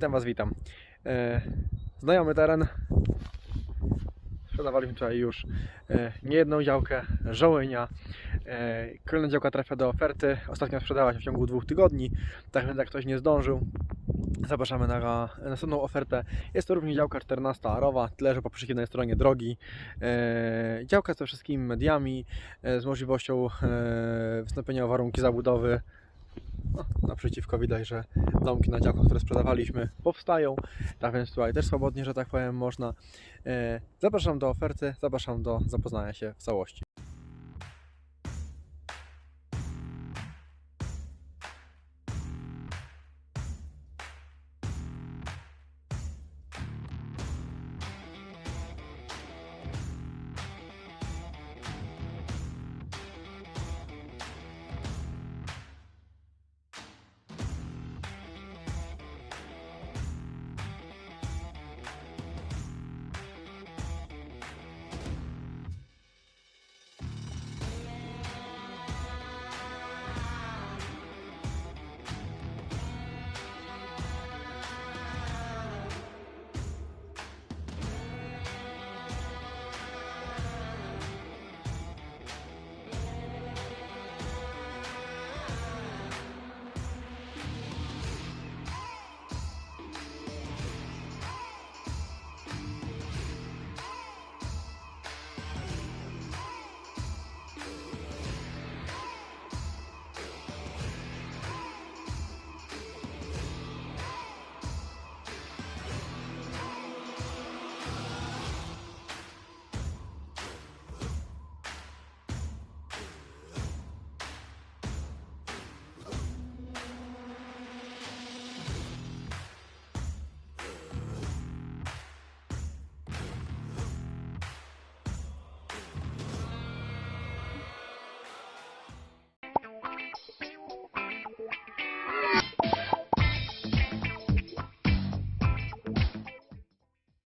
Witam Was, witam. E, znajomy teren. Sprzedawaliśmy tutaj już e, niejedną działkę, żołynia. E, kolejna działka trafia do oferty. Ostatnio sprzedała się w ciągu dwóch tygodni. Tak więc jak ktoś nie zdążył, zapraszamy na następną ofertę. Jest to również działka 14 arowa, tyle że po przeciwnej stronie drogi. E, działka ze wszystkimi mediami, e, z możliwością e, wystąpienia o warunki zabudowy. Naprzeciwko widać, że domki na działkach, które sprzedawaliśmy, powstają. Tak więc tutaj też swobodnie, że tak powiem, można. E, Zapraszam do oferty, zapraszam do zapoznania się w całości.